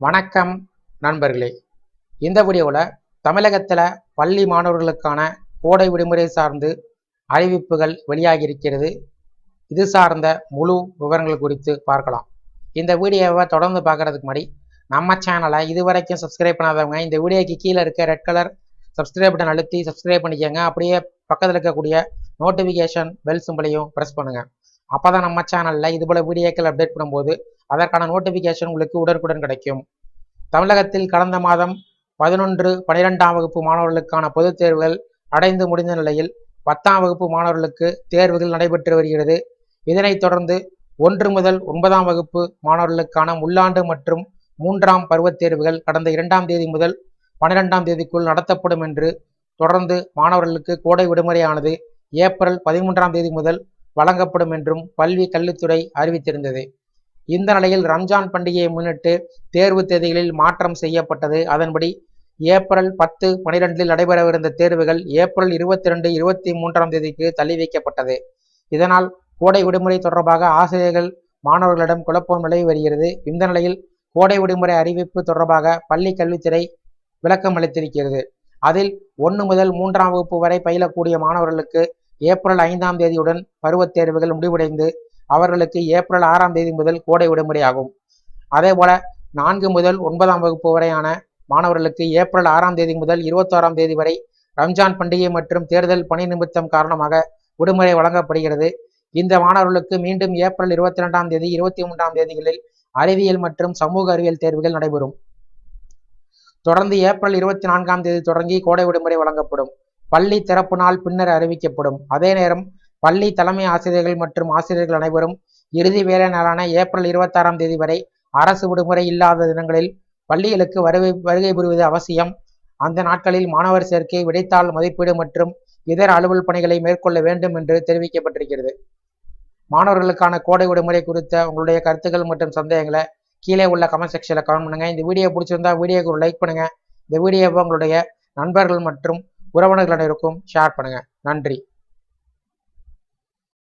வணக்கம் நண்பர்களே. இந்த வீடியோவில் தமிழகத்தில் பள்ளி மாணவர்களுக்கான கோடை விடுமுறை சார்ந்து அறிவிப்புகள் வெளியாகி இருக்கிறது இது சார்ந்த முழு விவரங்கள் குறித்து பார்க்கலாம். இந்த வீடியோவை தொடர்ந்து பார்க்கறதுக்கு முன்னாடி நம்ம சேனலை இது வரைக்கும் சப்ஸ்கிரைப் பண்ணாதவங்க இந்த வீடியோக்கு கீழே இருக்க ரெட் கலர் சப்ஸ்கிரைப் பட்டன் அழுத்தி சப்ஸ்கிரைப் பண்ணிக்கோங்க. அப்படியே பக்கத்தில் இருக்கக்கூடிய நோட்டிஃபிகேஷன் பெல் சிம்பிளையும் ப்ரெஸ் பண்ணுங்கள் அப்போ தான் நம்ம சேனலில் இது வீடியோக்கள் அப்டேட் பண்ணும்போது அதற்கான நோட்டிஃபிகேஷன் உங்களுக்கு உடனுக்குடன் கிடைக்கும். தமிழகத்தில் கடந்த மாதம் பதினொன்று பனிரெண்டாம் வகுப்பு மாணவர்களுக்கான பொதுத் தேர்வுகள் அடைந்து முடிந்த நிலையில் பத்தாம் வகுப்பு மாணவர்களுக்கு தேர்வுகள் நடைபெற்று வருகிறது. இதனைத் தொடர்ந்து ஒன்று முதல் ஒன்பதாம் வகுப்பு மாணவர்களுக்கான உள்ளாண்டு மற்றும் மூன்றாம் பருவத் தேர்வுகள் கடந்த இரண்டாம் தேதி முதல் பனிரெண்டாம் தேதிக்குள் நடத்தப்படும் என்று தொடர்ந்து மாணவர்களுக்கு கோடை விடுமுறையானது ஏப்ரல் பதிமூன்றாம் தேதி முதல் வழங்கப்படும் என்றும் பள்ளி கல்வித்துறை அறிவித்திருந்தது. இந்த நிலையில் ரம்ஜான் பண்டிகையை முன்னிட்டு தேர்வு தேதிகளில் மாற்றம் செய்யப்பட்டது. அதன்படி ஏப்ரல் பத்து பனிரெண்டில் நடைபெறவிருந்த தேர்வுகள் ஏப்ரல் இருபத்தி ரெண்டு இருபத்தி மூன்றாம் தேதிக்கு தள்ளி வைக்கப்பட்டது. இதனால் கோடை விடுமுறை தொடர்பாக ஆசிரியர்கள் மாணவர்களிடம் குழப்பம் நிலவி வருகிறது. இந்த நிலையில் கோடை விடுமுறை அறிவிப்பு தொடர்பாக பள்ளி கல்வித்துறை விளக்கம் அளித்திருக்கிறது. அதில் ஒன்று முதல் மூன்றாம் வகுப்பு வரை பயிலக்கூடிய மாணவர்களுக்கு ஏப்ரல் ஐந்தாம் தேதியுடன் பருவத் தேர்வுகள் முடிவடைந்து அவர்களுக்கு ஏப்ரல் ஆறாம் தேதி முதல் கோடை விடுமுறை ஆகும். அதேபோல நான்கு முதல் ஒன்பதாம் வகுப்பு வரையான மாணவர்களுக்கு ஏப்ரல் ஆறாம் தேதி முதல் இருபத்தாறாம் தேதி வரை ரம்ஜான் பண்டிகை மற்றும் தேர்தல் பணி நிமித்தம் காரணமாக விடுமுறை வழங்கப்படுகிறது. இந்த மாணவர்களுக்கு மீண்டும் ஏப்ரல் இருபத்தி ரெண்டாம் தேதி இருபத்தி மூன்றாம் தேதிகளில் அறிவியல் மற்றும் சமூக அறிவியல் தேர்வுகள் நடைபெறும். தொடர்ந்து ஏப்ரல் இருபத்தி நான்காம் தேதி தொடங்கி கோடை விடுமுறை வழங்கப்படும். பள்ளி திறப்பு நாள் பின்னர் அறிவிக்கப்படும். அதே நேரம் பள்ளி தலைமை ஆசிரியர்கள் மற்றும் ஆசிரியர்கள் அனைவரும் இறுதி வேலை நாளான ஏப்ரல் இருபத்தாறாம் தேதி வரை அரசு விடுமுறை இல்லாத தினங்களில் பள்ளிகளுக்கு வருகை வருகை புரிவது அவசியம். அந்த நாட்களில் மாணவர் சேர்க்கை விடைத்தாள் மதிப்பீடு மற்றும் இதர அலுவல் பணிகளை மேற்கொள்ள வேண்டும் என்று தெரிவிக்கப்பட்டிருக்கிறது. மாணவர்களுக்கான கோடை விடுமுறை குறித்த உங்களுடைய கருத்துக்கள் மற்றும் சந்தேகங்களை கீழே உள்ள கமெண்ட் செக்ஷனில் கமெண்ட் பண்ணுங்கள் இந்த வீடியோ பிடிச்சிருந்தா வீடியோக்கு ஒரு லைக் பண்ணுங்கள் இந்த வீடியோவை உங்களுடைய நண்பர்கள் மற்றும் உறவினர்கள் அனைவருக்கும் ஷேர் பண்ணுங்கள் நன்றி.